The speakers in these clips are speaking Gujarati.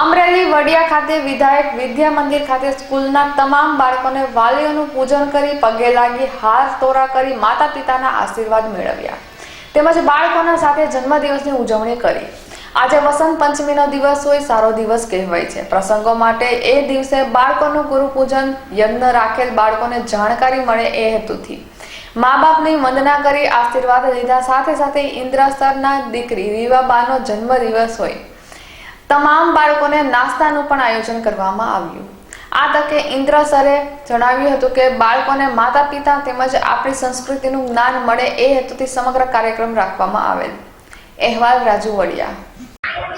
અમરેલી વડિયા ખાતે વિધાયક વિદ્યા મંદિર ખાતે સ્કૂલના તમામ બાળકોને વાલીઓનું પૂજન કરી પગે લાગી હાર તોરા કરી માતા પિતાના આશીર્વાદ મેળવ્યા. તેમજ બાળકોના સાથે જન્મદિવસની ઉજવણી કરી. આજે વસંત પંચમીનો દિવસ હોય સારો દિવસ કહેવાય છે. પ્રસંગો માટે એ દિવસે બાળકોનું ગુરુ પૂજન યજ્ઞ રાખેલ બાળકોને જાણકારી મળે એ હેતુથી. મા બાપની વંદના કરી આશીર્વાદ લીધા. સાથે સાથે ઇન્દ્રાસ્તરના દીકરી રીવાબાનો જન્મદિવસ હોય. તમામ બાળકોને નાસ્તાનું પણ આયોજન કરવામાં આવ્યું. આ તકે ઇન્દ્ર સરે જણાવ્યું હતું કે બાળકોને માતા પિતા તેમજ આપણી સંસ્કૃતિનું જ્ઞાન મળે એ હેતુથી સમગ્ર કાર્યક્રમ રાખવામાં આવેલ. અહેવાલ રાજુ વડિયા.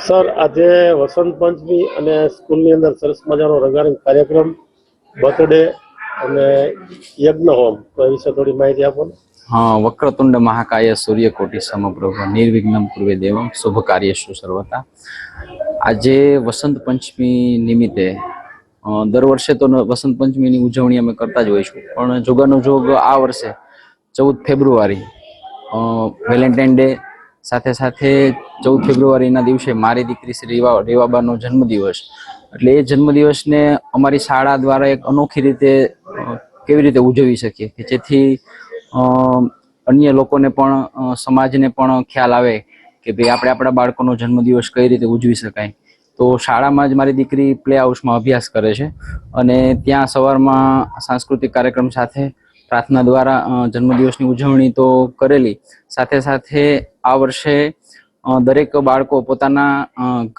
સર આજે વસંત પંચમી અને સ્કૂલની અંદર સરસ મજાનો રંગારંગ કાર્યક્રમ બર્થડે અને યજ્ઞ હોમ તો એ વિશે થોડી માહિતી આપો ને. હા વક્રતુંડ મહાકાય સૂર્યકોટી સમપ્રભ નિર્વિઘ્નમ પૂર્વે દેવમ શુભ કાર્ય સર્વતા. આજે વસંત પંચમી નિમિત્તે દર વર્ષે તો વસંત પંચમીની ઉજવણી અમે કરતા જ હોઈશું પણ જોગાનો જોગ આ વર્ષે, ચૌદ ફેબ્રુઆરી વેલેન્ટાઇન ડે, સાથે સાથે ચૌદ ફેબ્રુઆરીના દિવસે મારી દીકરી શ્રી રેવા, રેવાબાનો જન્મદિવસ. એટલે એ જન્મદિવસને અમારી શાળા દ્વારા એક અનોખી રીતે કેવી રીતે ઉજવી શકીએ કે જેથી અન્ય લોકોને પણ સમાજને પણ ખ્યાલ આવે કે ભાઈ આપણે આપણા બાળકોનો જન્મદિવસ કઈ રીતે ઉજવી શકાય? તો શાળામાં જ મારી દીકરી પ્લે હાઉસમાં અભ્યાસ કરે છે અને ત્યાં સવારમાં સાંસ્કૃતિક કાર્યક્રમ સાથે પ્રાર્થના દ્વારા જન્મદિવસની ઉજવણી તો કરેલી. સાથે સાથે આ વર્ષે દરેક બાળકો પોતાના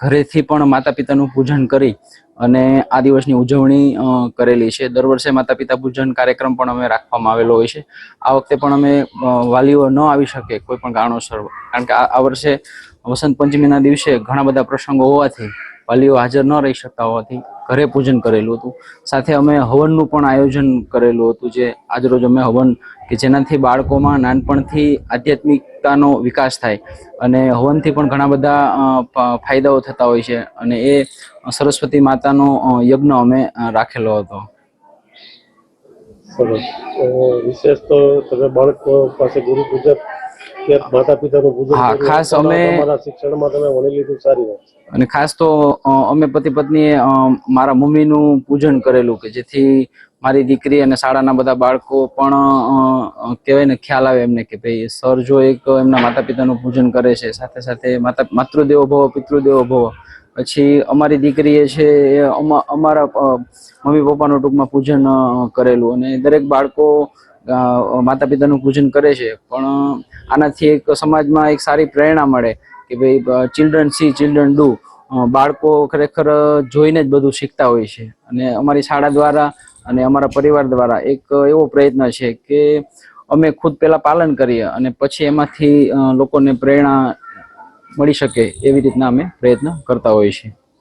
ઘરેથી પણ માતા પિતાનું પૂજન કરી અને આ દિવસની ઉજવણી કરેલી છે. દર વર્ષે માતા પિતા પૂજન કાર્યક્રમ પણ અમે રાખવામાં આવેલો હોય છે. આ વખતે પણ અમે વાલીઓ ન આવી શકે કોઈ પણ કારણોસર. કારણ કે આ વર્ષે વસંત પંચમીના દિવસે ઘણા બધા પ્રસંગો હોવાથી વાલીઓ હાજર ન રહી શકતા હોવાથી ઘરે પૂજન કરેલું હતું. સાથે અમે હવનનું પણ આયોજન કરેલું હતું જે આજરોજ અમે હવન કે જેનાથી બાળકોમાં નાનપણથી આધ્યાત્મિકતાનો વિકાસ થાય અને હવનથી પણ ઘણા બધા ફાયદાઓ થતા હોય છે અને એ સરસ્વતી માતાનો યજ્ઞ અમે રાખેલો હતો. વિશેષ તો તમે બાળકો પાસે ગુરુ પૂજક કે માતા પિતાનું પૂજન હા, ખાસ અમે- શિક્ષણમાં તમે ભણી લીધું સારી વાત અને ખાસ તો અમે પતિ પત્નીએ મારા મમ્મીનું પૂજન કરેલું કે જેથી મારી દીકરી અને શાળાના બધા બાળકો પણ કહેવાય ને ખ્યાલ આવે એમને કે ભાઈ સર જો એક એમના માતા પિતાનું પૂજન કરે છે સાથે સાથે માતા માતૃદેવો ભવ પિતૃદેવો ભવ પછી અમારી દીકરીએ છે એ અમા- અમારા મમ્મી પપ્પાનું ટૂંકમાં પૂજન કરેલું અને દરેક બાળકો માતા પિતાનું પૂજન કરે છે. પણ આનાથી એક સમાજમાં એક સારી પ્રેરણા મળે કે ભાઈ ચિલ્ડ્રન સી ચિલ્ડ્રન ડુ બાળકો ખરેખર જોઈને જ બધું શીખતા હોય છે. અને અમારી શાળા દ્વારા અને અમારા પરિવાર દ્વારા એક એવો પ્રયત્ન છે કે અમે ખુદ પહેલાં પાલન કરીએ અને પછી એમાંથી લોકોને પ્રેરણા મળી શકે એવી રીતના અમે પ્રયત્ન કરતા હોઈએ છીએ.